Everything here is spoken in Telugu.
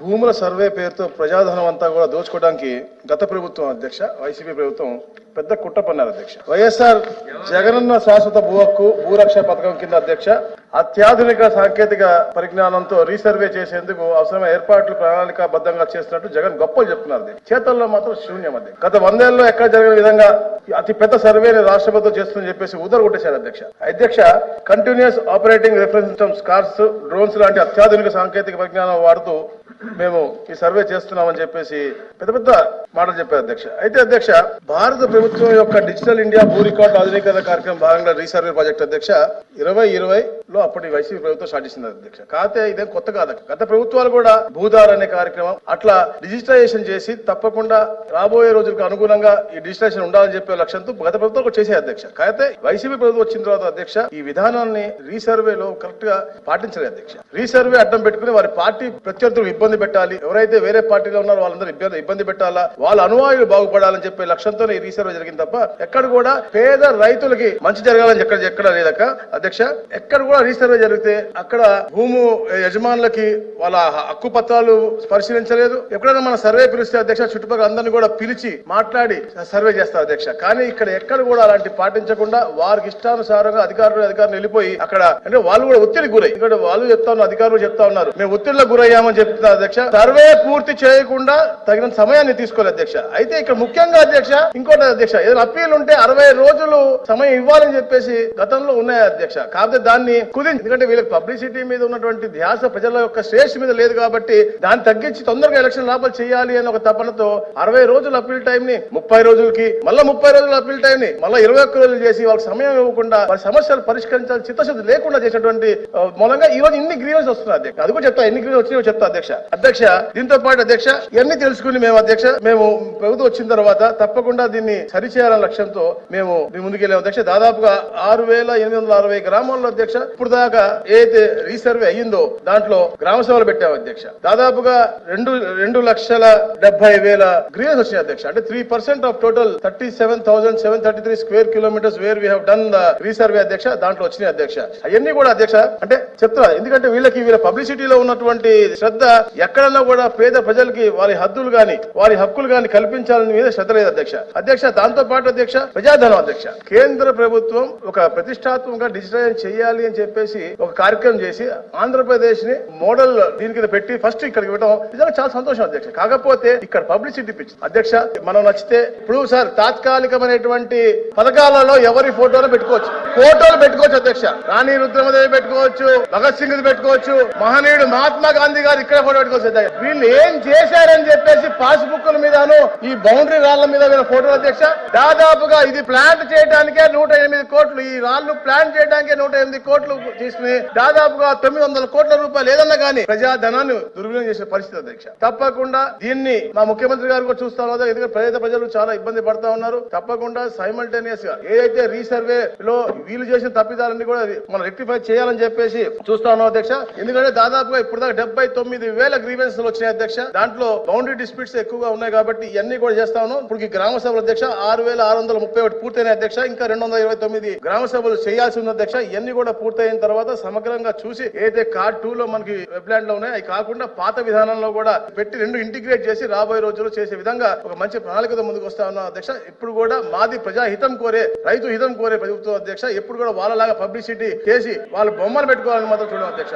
భూముల సర్వే పేరుతో ప్రజాధనం అంతా కూడా దోచుకోవడానికి గత ప్రభుత్వం అధ్యక్ష వైసీపీ ప్రభుత్వం పెద్ద కుట్ర పన్నారు అధ్యక్ష. వైఎస్ఆర్ జగనన్న శాశ్వత భూ హక్కు భూరక్ష పథకం కింద అధ్యక్ష అత్యాధునిక సాంకేతిక పరిజ్ఞానంతో రీసర్వే చేసేందుకు అవసరమైన ఏర్పాట్లు ప్రణాళికాబద్ధంగా చేస్తున్నట్టు జగన్ గొప్పలు చెప్తున్నారు. చేతల్లో మాత్రం శూన్యం అది. గత వందేళ్ళలో ఎక్కడ జరిగిన విధంగా అతి పెద్ద సర్వేని రాష్ట్ర ప్రభుత్వం చేస్తుందని చెప్పేసి ఉదరు కొట్టేశారు అధ్యక్ష. అధ్యక్ష continuous operating reference systems cars drones లాంటి అత్యాధునిక సాంకేతిక పరిజ్ఞానం వాడుతూ మేము ఈ సర్వే చేస్తున్నామని చెప్పేసి పెద్ద పెద్ద మాటలు చెప్పారు అధ్యక్ష. అయితే అధ్యక్ష భారత ప్రభుత్వం యొక్క డిజిటల్ ఇండియా భూ రికార్డు ఆధునీకరణ కార్యక్రమం భాగంగా రీసర్వే ప్రాజెక్ట్ అధ్యక్ష ఇరవై ఇరవై లో అప్పటి వైసీపీ ప్రభుత్వం స్టార్ట్ అధ్యక్ష. కాకపోతే ఇదేం కొత్త కాదు గత ప్రభుత్వాలు కూడా భూదార్ అనే కార్యక్రమం అట్లా డిజిటలైజేషన్ చేసి తప్పకుండా రాబోయే రోజులకు అనుగుణంగా ఈ డిజిటలైజేషన్ ఉండాలని చెప్పే లక్ష్యంతో గత ప్రభుత్వం కూడా చేసే అధ్యక్ష. కాకపోతే వైసీపీ ప్రభుత్వం వచ్చిన తర్వాత అధ్యక్ష ఈ విధానాన్ని రీసర్వేలో కరెక్ట్గా పాటించలేదు అధ్యక్ష. రీసర్వే అడ్డం పెట్టుకుని వారి పార్టీ ప్రత్యర్థులు ఇబ్బంది పెట్టాలి. ఎవరైతే వేరే పార్టీలో ఉన్నారో వాళ్ళందరూ ఇబ్బంది ఇబ్బంది పెట్టాలా? వాళ్ళ అనువాయులు బాగుపడాలని చెప్పే లక్ష్యంతో ఈ రీసర్వే జరిగింది తప్ప ఎక్కడ కూడా పేద రైతులకి మంచి జరగాలని ఎక్కడ ఎక్కడ లేదక్క. అధ్యక్ష ఎక్కడ కూడా రీసర్వే జరిగితే అక్కడ భూము యజమానులకి వాళ్ళ హక్కు పత్రాలు పరిశీలించలేదు. ఎప్పుడైనా మన సర్వే పిలిస్తే అధ్యక్ష చుట్టుపక్కల అందరినీ కూడా పిలిచి మాట్లాడి సర్వే చేస్తారు అధ్యక్ష. కానీ ఇక్కడ ఎక్కడ కూడా అలాంటి పాటించకుండా వారికి ఇష్టానుసారంగా అధికారులు అధికారులు వెళ్ళిపోయి అక్కడ అంటే వాళ్ళు కూడా ఒత్తిడి గురై ఇక్కడ వాళ్ళు చెప్తా ఉన్నారు అధికారులు చెప్తా ఉన్నారు. మేము ఒత్తిడిలో గురయ్యామని చెప్తున్నారు అధ్యక్ష. సర్వే పూర్తి చేయకుండా తగిన సమయాన్ని తీసుకోలేదు అధ్యక్ష. అయితే ఇక్కడ ముఖ్యంగా అధ్యక్ష ఇంకోటి అధ్యక్ష ఏదైనా అప్పీల్ ఉంటే అరవై రోజులు సమయం ఇవ్వాలని చెప్పేసి గతంలో ఉన్నాయి అధ్యక్ష? కాకపోతే దాన్ని కుదించి ఎందుకంటే వీళ్ళకి పబ్లిసిటీ మీద ఉన్నటువంటి ధ్యాస ప్రజల యొక్క శ్రేష్ఠ మీద లేదు కాబట్టి దాన్ని తగ్గించి తొందరగా ఎలక్షన్ లాభాలు చేయాలి అని ఒక తపనతో అరవై రోజుల అప్పీల్ టైం ని ముప్పై రోజులకి మళ్ళీ ముప్పై రోజుల అప్పీల్ టైం ని మళ్ళీ ఇరవై ఒక్క రోజులు చేసి వాళ్ళకి సమయం ఇవ్వకుండా వారి సమస్యలు పరిష్కరించాలని చిత్తశుద్ధి లేకుండా చేసినటువంటి మూలంగా ఈ రోజు ఇన్ని గ్రీవెన్స్ వస్తున్నాయి అధ్యక్ష. అది కూడా చెప్తా ఎన్ని గ్రీవెన్స్ వచ్చినాయో చెప్తా అధ్యక్ష. అధ్యక్ష దీంతో పాటు అధ్యక్ష ఇవన్నీ తెలుసుకుని మేము అధ్యక్ష మేము ప్రభుత్వం వచ్చిన తర్వాత తప్పకుండా దీన్ని సరిచేయాలనే లక్ష్యంతో మేము ముందుకెళ్ళాము అధ్యక్ష. దాదాపుగా ఆరు వేల ఎనిమిది వందల అరవై గ్రామాల్లో అధ్యక్ష ఇప్పుడు దాకా ఏదైతే రీసర్వే అయ్యిందో దాంట్లో గ్రామ సభలు పెట్టాము అధ్యక్ష. దాదాపుగా రెండు రెండు లక్షల డెబ్బై వేల గ్రీవెన్స్ వచ్చినాయి అధ్యక్ష. అంటే three percent of total thirty seven thousand seven thirty three square kilometres where we done the resurvey అధ్యక్ష దాంట్లో వచ్చినాయి అధ్యక్ష. అవన్నీ కూడా అధ్యక్ష అంటే చెప్తున్నా ఎందుకంటే వీళ్ళకి వీళ్ళ పబ్లిసిటీలో ఉన్నటువంటి శ్రద్ధ ఎక్కడన్నా కూడా పేద ప్రజలకి వారి హద్దులు గాని వారి హక్కులు గాని కల్పించాలని మీద శ్రద్ధ లేదు అధ్యక్ష. అధ్యక్ష దాంతో పాటు అధ్యక్ష ప్రజాధనం అధ్యక్ష. కేంద్ర ప్రభుత్వం ఒక ప్రతిష్టాత్మకంగా డిజిటలైజ్ చేయాలి అని చెప్పేసి ఒక కార్యక్రమం చేసి ఆంధ్రప్రదేశ్ని మోడల్ దీని కింద పెట్టి ఫస్ట్ ఇక్కడికి ఇవ్వడం నిజంగా చాలా సంతోషం అధ్యక్ష. కాకపోతే ఇక్కడ పబ్లిసిటీ పిచ్చి అధ్యక్ష మనం నచ్చితే ఇప్పుడు సార్ తాత్కాలికమైనటువంటి పథకాలలో ఎవరి ఫోటోలు పెట్టుకోవచ్చు? ఫోటోలు పెట్టుకోవచ్చు అధ్యక్ష. రాణి రుద్రమదేవి పెట్టుకోవచ్చు భగత్ సింగ్ పెట్టుకోవచ్చు మహనీయుడు మహాత్మా గాంధీ గారు ఇక్కడ ఫోటో పెట్టుకోవచ్చు అధ్యక్ష. వీళ్ళు ఏం చేశారని చెప్పేసి పాస్ బుక్ల మీదను ఈ బౌండరీ రాళ్ళ మీద వీళ్ళ ఫోటోలు అధ్యక్ష. దాదాపుగా ఇది ప్లాంట్ చేయడానికే నూట ఎనిమిది కోట్లు ఈ రాళ్ళు ప్లాంట్ చేయడానికే నూట ఎనిమిది కోట్లు తీసుకుని దాదాపుగా తొమ్మిది వందల కోట్ల రూపాయలు ఏదన్నా కానీ ప్రజా ధనాన్ని దుర్వినియోగం చేసే పరిస్థితి అధ్యక్ష. తప్పకుండా దీన్ని మా ముఖ్యమంత్రి గారు కూడా చూస్తారు ఎందుకంటే ప్రజలు చాలా ఇబ్బంది పడతా ఉన్నారు. తప్పకుండా సైమల్టేనియస్గా ఏదైతే రీసర్వే లో వీలు చేసిన తప్పిదాలన్నీ కూడా మనం రెక్టిఫై చేయాలని చెప్పేసి చూస్తా ఉన్నాం అధ్యక్ష. ఎందుకంటే దాదాపుగా ఇప్పుడు దాకా డెబ్బై తొమ్మిది వేల గ్రీవెన్స్ వచ్చినాయి అధ్యక్ష. దాంట్లో బౌండరీ డిస్ప్యూట్స్ ఎక్కువగా ఉన్నాయి కాబట్టి ఇవన్నీ కూడా చేస్తా ఉన్నాం. ఇప్పుడు గ్రామ సభలు అధ్యక్ష ఆరు వేల ఆరు వందల ముప్పై ఒకటి పూర్తయిన అధ్యక్ష. ఇంకా రెండు వందల ఇరవై తొమ్మిది గ్రామ సభలు చేయాల్సి ఉంది అధ్యక్ష. ఇవన్నీ కూడా పూర్తయిన తర్వాత సమగ్రంగా చూసి ఏదైతే కార్డ్ టూ లో మనకి వెబ్లాండ్లో ఉన్నాయి అవి కాకుండా పాత విధానంలో కూడా పెట్టి రెండు ఇంటిగ్రేట్ చేసి రాబోయే రోజుల్లో చేసే విధంగా ఒక మంచి ప్రణాళికతో ముందుకు వస్తా ఉన్నాం అధ్యక్ష. ఇప్పుడు కూడా మాది ప్రజా హితం కోరే రైతు హితం కోరే ప్రభుత్వం అధ్యక్ష. ఎప్పుడు కూడా వాళ్ళలాగా పబ్లిసిటీ చేసి వాళ్ళ బొమ్మలు పెట్టుకోవాలని మాత్రం చూడడం అధ్యక్ష.